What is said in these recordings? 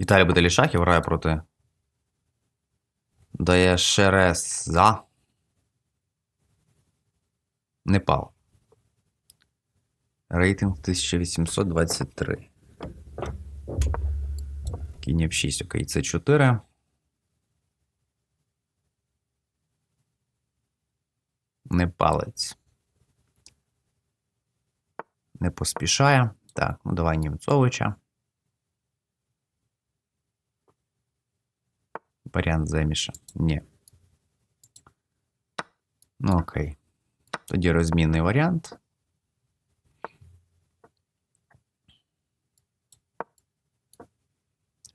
Віталій Беделішахів грає проти Даєшереза. Непал. Рейтинг 1823. Кінь F6, окей, це 4. Не палець. Не поспішає. Так, ну давай Німцовича. Варіант заміша. Ні. Ну, окей. Тоді розмінний варіант.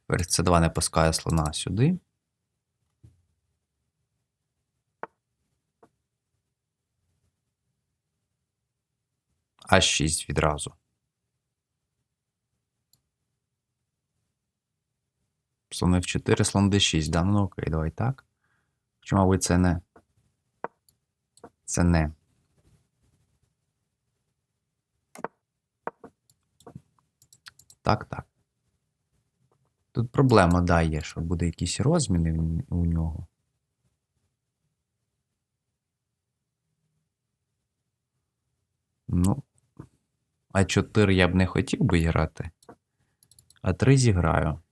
Тепер це 2 не пускає слона сюди. А 6 відразу. Слон F4, слон D6, да? Ну окей, давай так. Чи, мабуть, це не. Це не. Так, так. Тут проблема, да, є, що буде якісь розміни у нього. Ну. А 4 я б не хотів би грати. А 3 зіграю.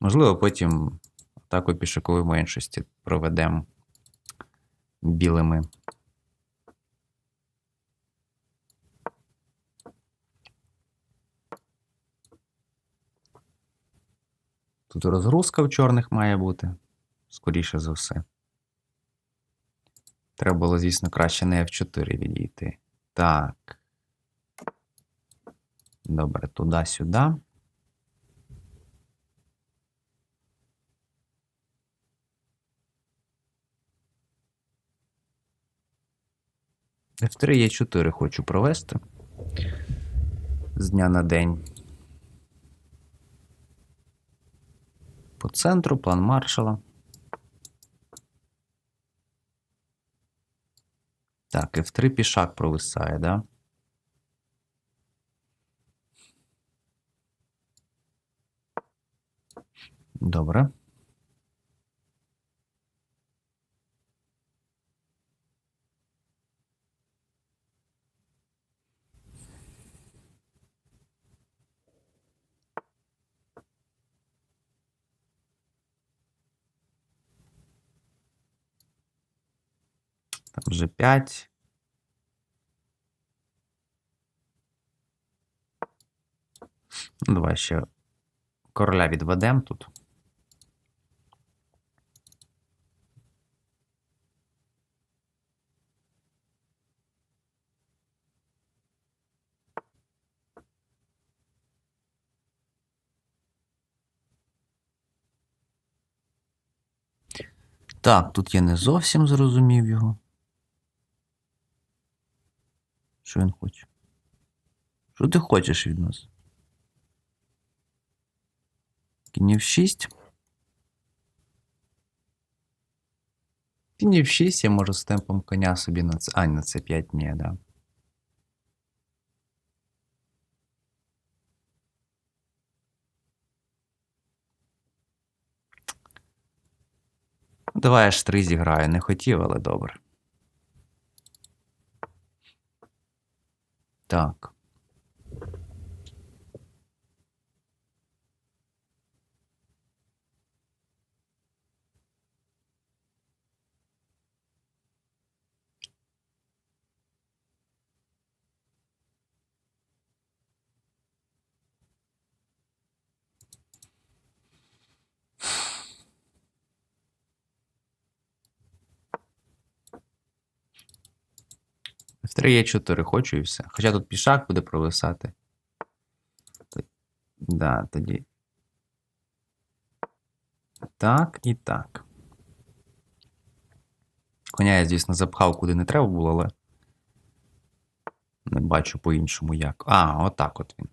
Можливо, потім атаку пішокової меншості проведемо білими. Тут розгрузка в чорних має бути, скоріше за все. Треба було, звісно, краще на F4 відійти. Так. Добре, туди-сюди. F3 є 4 хочу провести з дня на день. По центру план маршала. Так, F3 пішак провисає, да? Добре. Там вже 5. Ну, давай ще короля відведемо тут. Так, тут я не зовсім зрозумів його. Що він хоче? Що ти хочеш від нас? Кінь 6. Кінь 6 я можу з темпом коня собі на це. А, на це 5 ні, да. Давай аж 3 зіграю. Не хотів, але добре. Так. В 3 є 4 хочу і все. Хоча тут пішак буде провисати. Да, тоді. Так і так. Коня я, звісно, запхав куди не треба було, але. Не бачу по-іншому як. А, отак от він.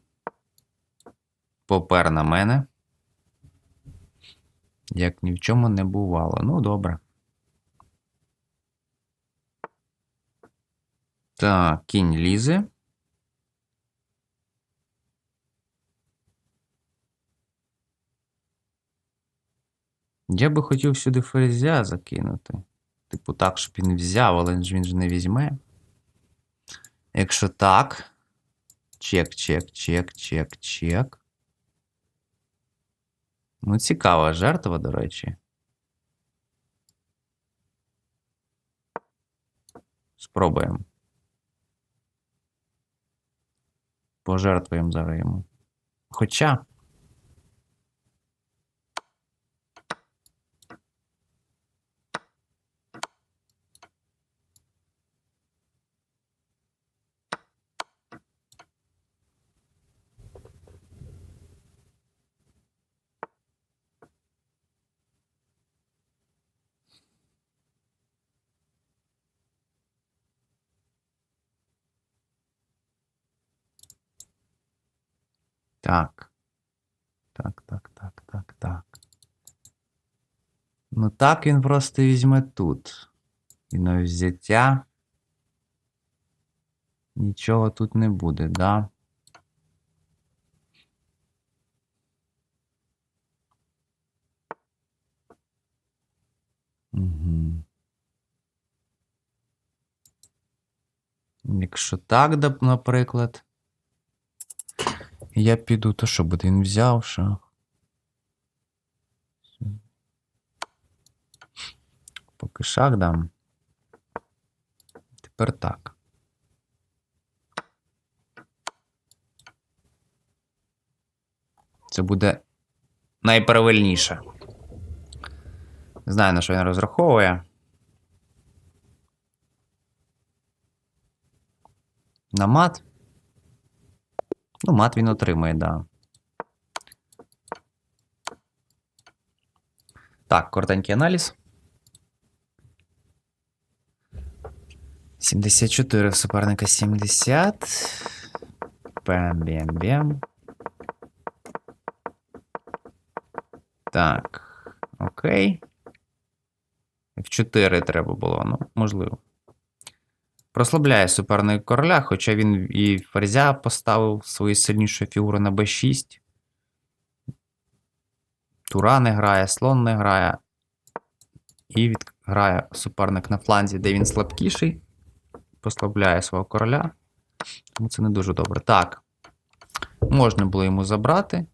Попер на мене. Як ні в чому не бувало. Ну, добре. Так, кінь лізе. Я би хотів сюди ферзя закинути. Типу, так, щоб він взяв, але він ж не візьме. Якщо так. Чек, чек, чек, чек, чек. Ну, цікава жертва, до речі. Спробуємо. Пожертвуємо зараз йому. Хоча. Так. Так, так, так, так, так. Ну так він просто візьме тут. І на взяття. Нічого тут не буде, да? Угу. Якщо так, наприклад. Я піду, то що буде він взяв, що? Поки шах дам. Тепер так. Це буде найправильніше. Не знаю, на що він розраховує. На мат. Ну, мат він отримає, да. Так, коротенький аналіз. 74 в суперника 70. Бем-бем-бем. Так. Окей. В 4 треба було, ну, можливо. Прослабляє суперник короля, хоча він і ферзя поставив свою сильнішу фігуру на b6. Тура не грає, слон не грає. І від... грає суперник на фланзі, де він слабкіший. Послабляє свого короля. Тому це не дуже добре. Так. Можна було йому забрати.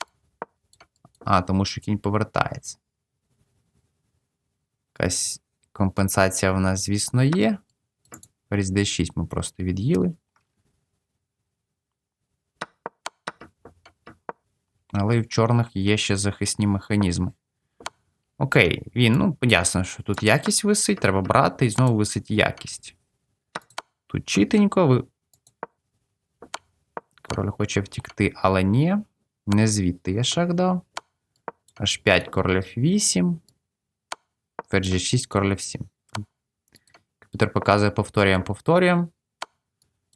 А, тому що кінь повертається. Якась компенсація в нас, звісно, є. Ферзь d6 ми просто від'їли. Але і в чорних є ще захисні механізми. Окей, він, ну, ясно, що тут якість висить, треба брати і знову висить якість. Тут чітенько, ви. Король хоче втікти, але ні. Не звідти я шах дав. Аж 5 королів 8. Ферзь G6, королів 7. Комп'ютер показує повторюємо, повторюємо.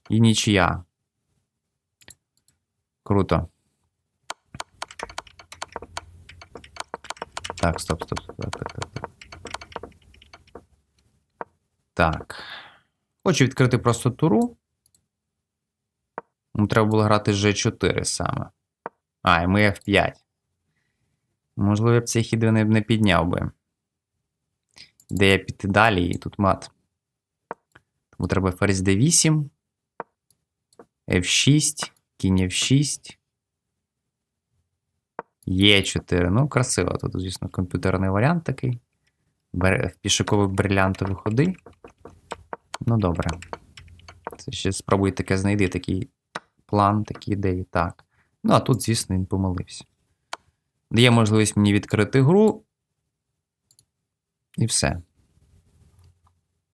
І нічия. Круто. Так, стоп, стоп, стоп. Так, так, так, так. Хочу відкрити просто туру. Нам треба було грати G4 саме. А, і ми F5. Можливо, я б цей хід не підняв би. Де я піти далі, і тут мат. Тому треба ферзь d8, f6, кінь f6. Е4. Ну, красиво. Тут, звісно, комп'ютерний варіант такий. Бер... Пішакові брилянтові ходи. Ну, добре. Це ще спробуй таке знайди такий план, такі ідеї. Так. Ну, а тут, звісно, він помилився. Дає можливість мені відкрити гру. І все.